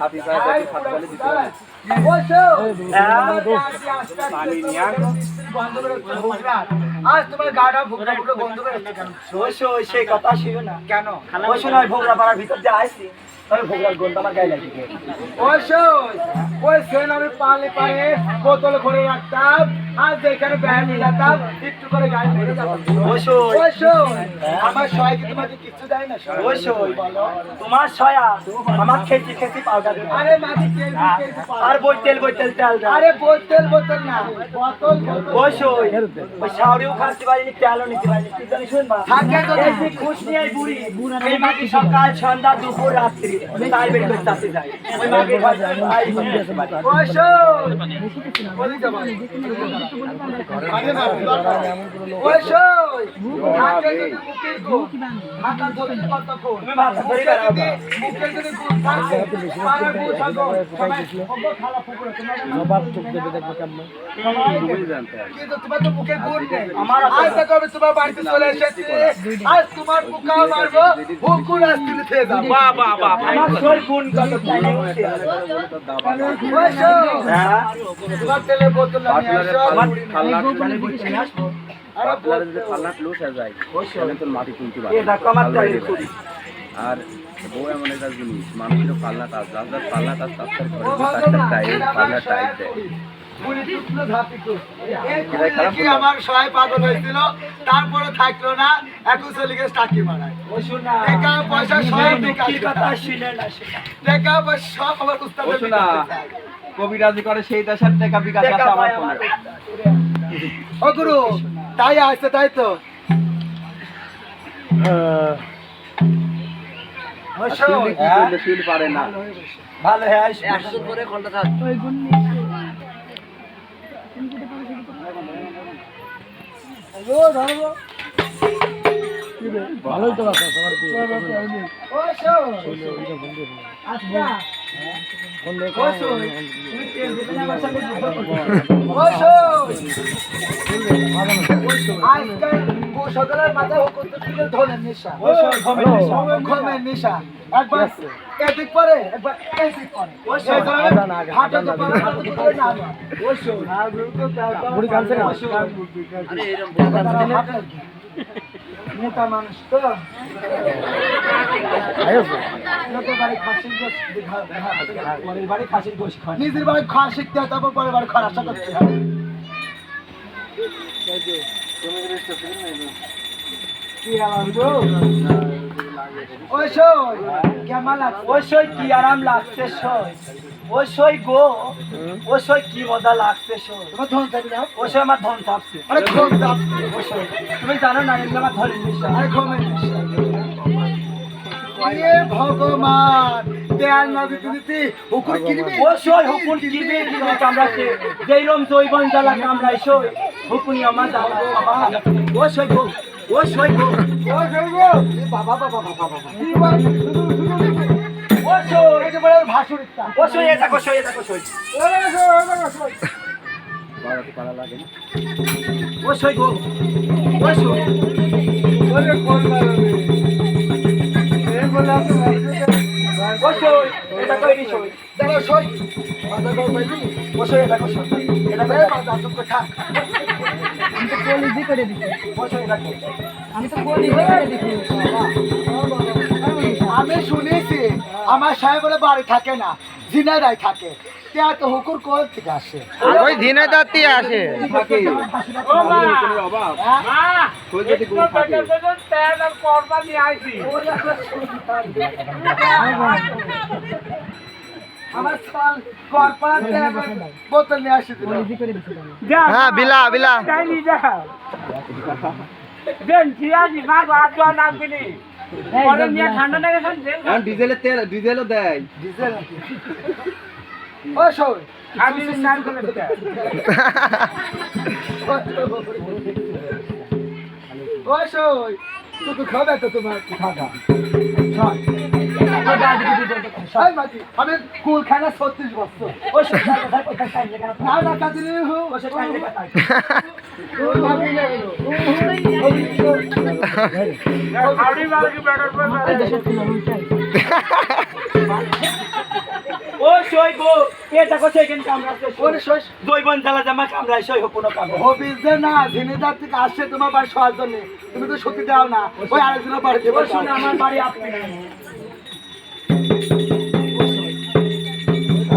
হাতি পায়ে দেখি খাতা দিতে হবে। আজ তোমার গাড়া ভুগরা ভুগরা বন্ধ করে কেন সেই কথা ছিল না। কেন? ওই সময় ভোগরা পাড়ার ভিতর দিয়ে আসছি তবে গন্ধ আমার গায়ে লাগে ওই ওই সেন আমি পালে পারে বোতল ভরে রাখতাম আর যেখানে ব্যায়াম মিলাতাম একটু করে গায়ে আমার তোমাকে দেয় না ওই তোমার সয়া আমার খেতে খেতে পাউডার আরে পাও। আর বইতেল বইতেল তেল দাও আরে বোতল বোতল না। বোতল বোতল। ওই সই ওই শাওরিও পারিনি তেলও নিতে পারিনি। কি জানি শুনবা থাকে তো খুশ নিয়ে বুড়ি এই মাকে সকাল সন্ধ্যা দুপুর রাত্রি। তাই বের করতে আসতে যায় ওই মাকে ভাই ভাই ওই শোন, বলি যাবা। আরে না, ওই শোন, থাকে যদি বুকের গুণ, মাথা ধরতে কতক্ষণ? তুমি ভাত ধরে বেড়াও যদি বুকের যদি গুণ থাকে, পাড়ার বুঝ হগো, সবাই হগো খালা পুকুরে, তোমরা খুবই জানতে হবে। কিন্তু তোমার আজ তোমার বাড়িতে চলে এসেছি। আজ মারবো, আসতে খেয়ে যাব। আমার সই গুণ কত হ্যাঁ। আরে বউ এমন একটা জিনিস মানুষের পাল্লা যার যার পাল্লা তার ঘরে ভগবান, টাইট পাল্লা টাইট দেয়। আমার সহায় পাগল হয়েছিল? তারপরে থাকল না এখন চলে গেছে টাকি মারায় টাকা পয়সা সব বিকাশ কি কথা না টাকা পয়সা সব আমার উস্তাদ কবিরাজি করে সেই দেশের টাকা বিকাশ আছে আমার ও গুরু তাই আছে তাই তো? পারে না। ভালো হয়ে আসবে। ওই সকালের ধনের নেশা। নেশা। একবার এদিক পরে, একবার এদিক পরে। ওই হাঁটতে তো পারে না, তো না। ওই শোন। ওই শোন। নেতা মানুষ তো। নিজের বাড়ি খাওয়া শিখতে হয় তারপর পরের বাড়ি খাওয়ার আশা করতে হয়। ওই শোন, কেমন লাগছে? ওই সই কি আরাম লাগছে সই। ওই সই গো ওই সই কি মজা লাগছে সই। তোমার ধন থাকবে না? ওই সই আমার ধন চাপছে। আরে ঘুম চাপছে। ওই সই তুমি জানো না এগুলো আমার নেশা। আরে নেশা। ভগবান দেয়াল হুকুর কিনবি? সই যেই রম জৈবন জ্বালা কামড়াই সই। হুকুনি আমার বাবা সই গো। ওই সই গো ও গো বাবা বাবা বাবা বাবা কি বল ওই সই এই যে বলে ভাসুরিতা ওই সই এটা কো সই এটা কো সই পাড়াতে পাড়া লাগে না। ওই সই গো ওই সই ওরে কোন মারবে এই বলে আপনি ওই সই এটা কই নি সই সই মাথা এটা এটা মাথা চুপ করে থাক এটা আমি শুনেছি আমার সাহেবের বাড়ি থাকে না জিনাদাই থাকে। তা তো হুকুর কোল থেকে আসে? ওই আসে। থাকে। যদি গুণ নিয়ে হ্যাঁ বিলা বিলা। ডিজেলের তেল ডিজেলও দেয়। ডিজেল ও সই আমি স্নান করে ও সই তুই খাবে তো তোমার খাগা ও গো এটা কামড়াচ্ছে জামা সই হোক কোনো কামড় হবিস যে না আসছে তোমার বাড়ি শোয়ার জন্য তুমি তো সত্যি দাও না ওই আরেকজনের বাড়ি দেবো ওই শুনে, আমার বাড়ি আপনি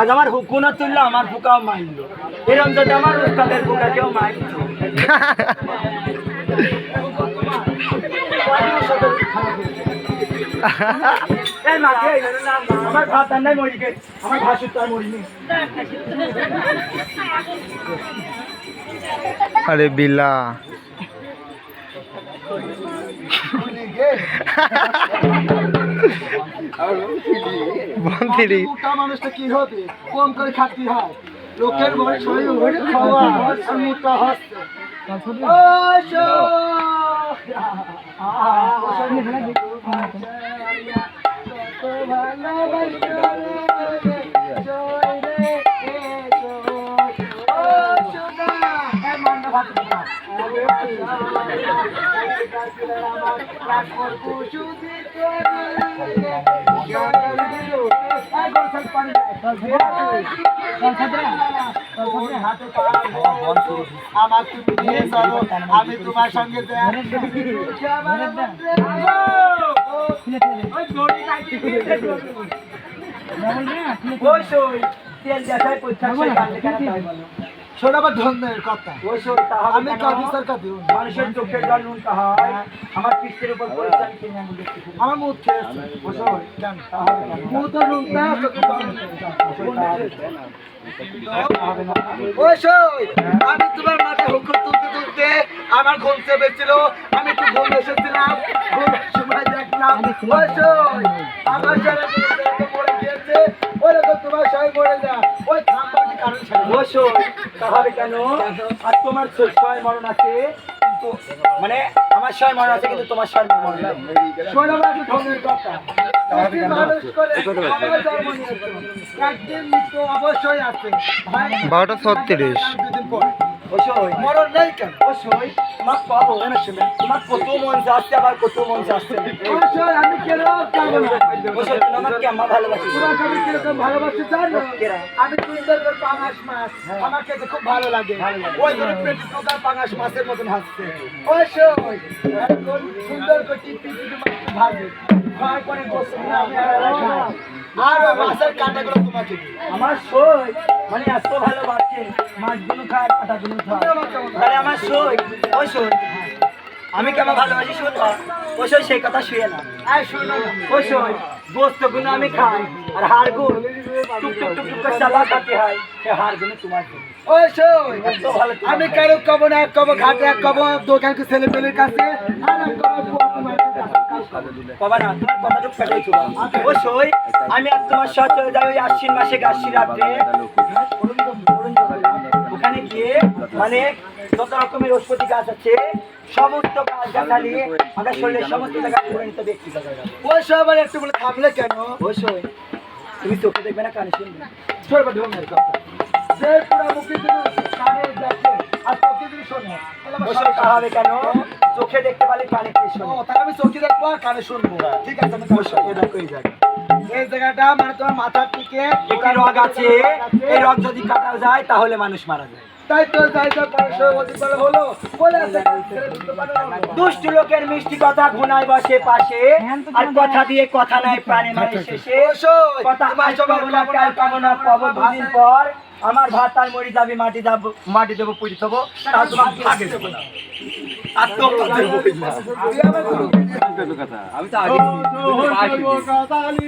আজ আমার হুকুনা তুললো আমার বুকাও মাইলো। এরম যদি আমার উস্তাদের কেউ মাইলো। এই মা কে আমার ভাত রান্নায় মরি গে আমার ভাসুর তো আর মরিনি। আরে বিলা বন্তিরি মোটা মানুষটা কি হবে? কম করে খাতি হয়। লোকের বড় শরীর ওরে খাওয়া আর মোটা হচ্ছে শো আমার তুমি নিয়ে চলো আমি তোমার সঙ্গে তেল দেখায় পরীক্ষা ধরনের কথা। আমি? কাঁদি স্যার কাঁদি। মানুষের চোখে জল নুনটা হয়। আমার পৃষ্ঠের উপর পরিচান কিনে আমি দেখতে আমার মুখ খেয়েছে কেন? মুখ তো রুমটা ওই সই আমি তোমার মাথায় হুকুম তুলতে তুলতে আমার ঘুম চেপেছিল। আমি একটু ঘুম এসেছিলাম। সময় দেখলাম। আমার তাহলে কেন? আর তোমার ছয় মরণ আছে কিন্তু মানে আমার ছয় মরণ আছে কিন্তু তোমার ছয় মরণ শোনাবার একটু ঢঙ্গের কথা। বারোটা ছত্রিশ। সই মরণ নেই কেন? সই তোমার পাবো তোমার কত মন যাচ্ছে আবার কত মন যাচ্ছে অবশ্যই আমি কেন পাবো না। ও তুমি আমাকে আমার ভালোবাসি তোমাকে আমি কীরকম ভালোবাসি জানো আমি সুন্দর পাঙাশ মাছ। আমার খেতে খুব ভালো লাগে। ওই ধরে পেটে টোকা পাঙাশ মাছের মতন হাসছে। অবশ্যই সুন্দর করে টিপি টিপি মাছ ভাজে। খাওয়ার পরে গোসল করে আমি আর মাছের কাঁটাগুলো তোমাকে আমার সই মানে এত ভালোবাসে মাছগুলো খায় কাটাগুলো তাহলে আমার সই ওই সই। আমি কেমন ভালোবাসি শুনবা ওই সই সেই কথা শুয়ে না। আর শোনো ওই সই গোস্তগুলো আমি খাই আর হাড় গুণ টুক টুক টুক টুক করে চালা খাতে হয় সে হাড়গুলো তোমার ভালো আমি কারও কব না কব ঘাটে কব দোকান ছেলে পেলের কাছে আর কাছে। না তোমার কথাটুকু পেটাই ছিল সই আমি আর তোমার সাথে চলে যাই ওই আশ্বিন মাসে গাছি রাত্রে ওখানে গিয়ে মানে যত রকমের ওষুধি গাছ আছে সমস্ত গাছ গাছালি আমার শরীরের সমস্ত জায়গা পরিণত ব্যক্তি ওই সব আর একটু বলে থামলে কেন সই তুমি চোখে দেখবে না কানে শুনবে সরবে ঢোঙের কথা যে পুরা মুখে কানে দেখে আর চোখে শোনে সমস্যা হবে কেন চোখে দেখতে পারলে কানে কি তাহলে আমি চোখে দেখব আর কানে শুনব। ঠিক আছে আমি এই জায়গাটা মানে তোমার মাথার দিকে একটি রোগ আছে। এই রোগ যদি কাটা যায় তাহলে মানুষ মারা যায়। তাই তো তো হলো। পারে। দুষ্ট লোকের মিষ্টি কথা ঘুনায় বসে পাশে। আর কথা দিয়ে। কথা নাই প্রাণে মানে শেষে। কথা তোমার পাবো দুদিন পর। আমার ভাত আর মরি যাবে মাটি যাব মাটি দেবো পুরি দেবো। তার তোমার ভাগে দেবো না। আমি তো আগে